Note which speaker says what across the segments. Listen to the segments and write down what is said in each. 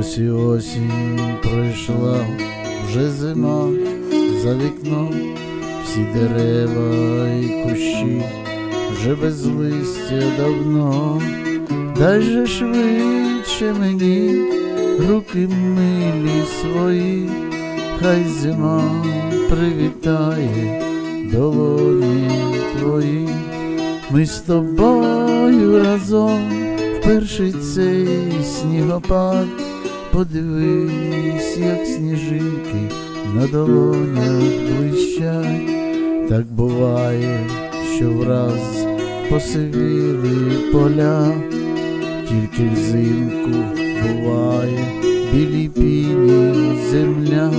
Speaker 1: Ось і осінь пройшла, вже зима за вікном, всі дерева і кущі вже без листя давно, дай же швидше мені руки милі свої, хай зима привітає долоні твої, ми з тобою разом в перший цей снігопад. Подивись, як сніжинки на долонях блищать, так буває, що враз посивіли поля, тільки взимку буває білі піні земля.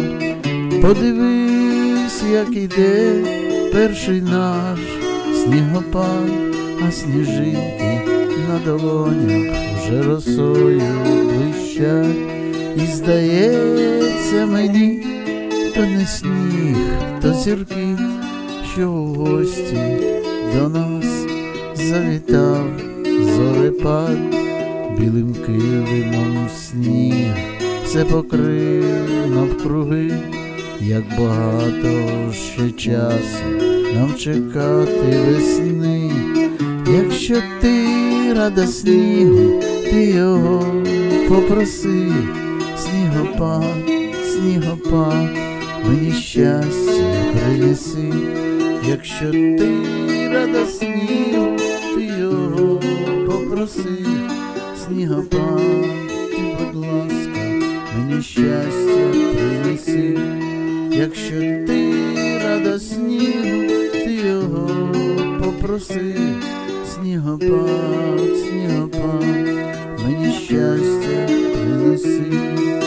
Speaker 1: Подивись, як іде перший наш снігопад, а сніжинки на долонях вже росою блищать, і здається мені, то не сніг, то зірки, що в гості до нас завітав зорепад, білим килимом сніг. Все покрив навкруги, як багато ще часу нам чекати весни, якщо ти рада снігу, ти його попроси, снігопад, снігопад, мені щастя принеси, якщо ти рада снігу, ти його попроси, снігопад, ти, будь ласка, мені щастя принеси, якщо ти рада снігу, ти його попроси, снігопад, снігопад, você.